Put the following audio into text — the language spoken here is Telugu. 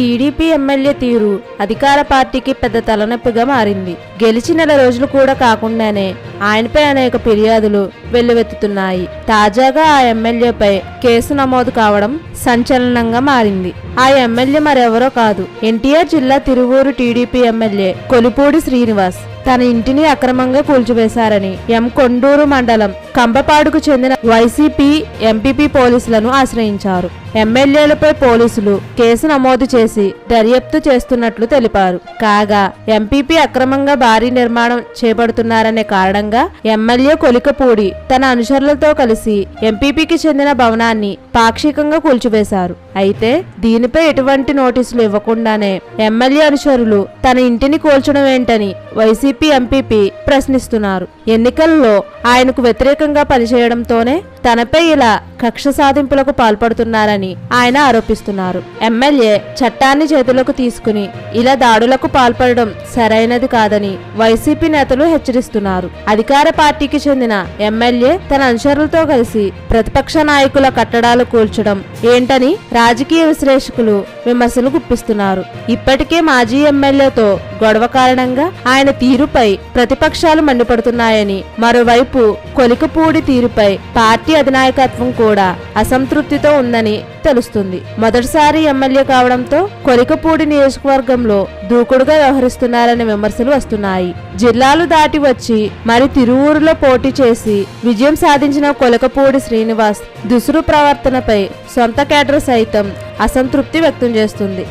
టీడీపీ ఎమ్మెల్యే తీరు అధికార పార్టీకి పెద్ద తలనొప్పిగా మారింది. గెలిచి నెల రోజులు కూడా కాకుండానే ఆయనపై అనేక ఫిర్యాదులు వెల్లువెత్తుతున్నాయి. తాజాగా ఆ ఎమ్మెల్యేపై కేసు నమోదు కావడం సంచలనంగా మారింది. ఆ ఎమ్మెల్యే మరెవరో కాదు. ఎన్టీఆర్ జిల్లా తిరువూరు టీడీపీ ఎమ్మెల్యే కొలిపూడి శ్రీనివాస్ తన ఇంటిని అక్రమంగా కూల్చివేశారని ఎం కొండూరు మండలం కంబపాడుకు చెందిన వైసీపీ ఎంపీపీ పోలీసులను ఆశ్రయించారు. ఎమ్మెల్యేలపై పోలీసులు కేసు నమోదు చేసి దర్యాప్తు చేస్తున్నట్లు తెలిపారు. కాగా ఎంపీపీ అక్రమంగా భారీ నిర్మాణం చేపడుతున్నారనే కారణంగా ఎమ్మెల్యే కొలికపూడి తన అనుచరులతో కలిసి ఎంపీపీకి చెందిన భవనాన్ని పాక్షికంగా కూల్చివేశారు. అయితే దీనిపై ఎటువంటి నోటీసులు ఇవ్వకుండానే ఎమ్మెల్యే అనుచరులు తన ఇంటిని కూల్చడం ఏంటని వైసీపీ ఎంపీపీ ప్రశ్నిస్తున్నారు. ఎన్నికల్లో ఆయనకు వ్యతిరేకంగా పనిచేయడంతోనే తనపై ఇలా కక్ష సాధింపులకు పాల్పడుతున్నారని ఆయన ఆరోపిస్తున్నారు. ఎమ్మెల్యే చట్టాన్ని చేతులకు తీసుకుని ఇలా దాడులకు పాల్పడడం సరైనది కాదని వైసీపీ నేతలు హెచ్చరిస్తున్నారు. అధికార పార్టీకి చెందిన ఎమ్మెల్యే తన అనుచరులతో కలిసి ప్రతిపక్ష నాయకుల కట్టడాలు కూల్చడం ఏంటని రాజకీయ విశ్లేషకులు విమర్శలు గుప్పిస్తున్నారు. ఇప్పటికే మాజీ ఎమ్మెల్యేతో గొడవ కారణంగా ఆయన తీరుపై ప్రతిపక్షాలు మండిపడుతున్నాయని మరోవైపు కొలికపూడి తీరుపై పార్టీ అధినాయకత్వం కూడా కూడా అసంతృప్తితో ఉందని తెలుస్తుంది. మొదటిసారి ఎమ్మెల్యే కావడంతో కొలికపూడి నియోజకవర్గంలో దూకుడుగా వ్యవహరిస్తున్నారనే విమర్శలు వస్తున్నాయి. జిల్లాలు దాటి వచ్చి మరి తిరువూరులో పోటీ చేసి విజయం సాధించిన కొలకపూడి శ్రీనివాస్ దుసురు ప్రవర్తనపై సొంత కేటర్ సైతం అసంతృప్తి వ్యక్తం చేస్తుంది.